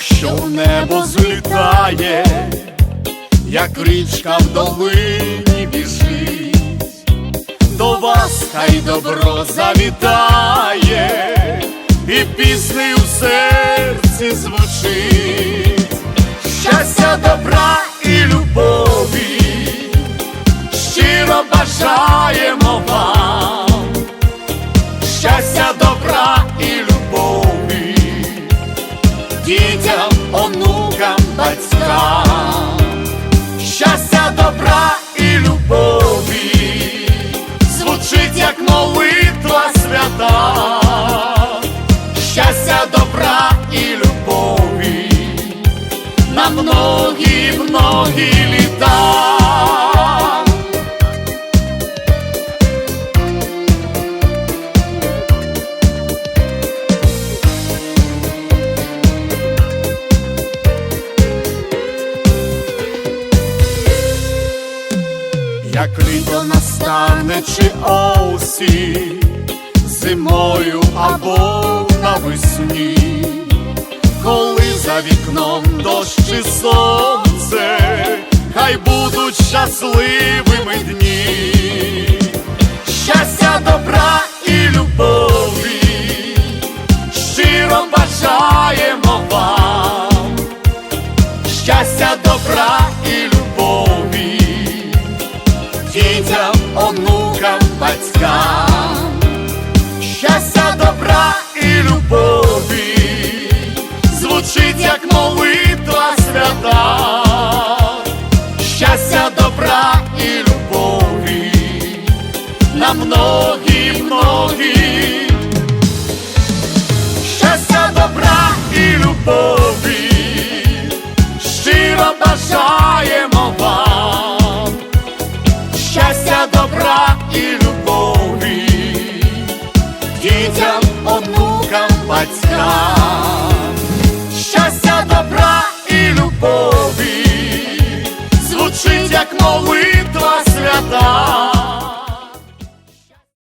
що в небо злітає, як річка в долині біжить, до вас хай добро завітає, і пісни у серці звучить, щастя, добра щастя, добра і любові, на многі, многі літа. Як літо настане чи осінь, зимою або навесні, коли за вікном дощ і сонце, хай будуть щасливими дні, щастя, добра і любові, щиро бажаємо вам, щастя, добра і любові дітям, онукам, батькам, молитва свята, щастя, добра і любові, на многі, многі, щастя, добра і любові, щиро бажаємо вам. Щастя, добра і любові, дітям, онукам, батькам, як молитва свята.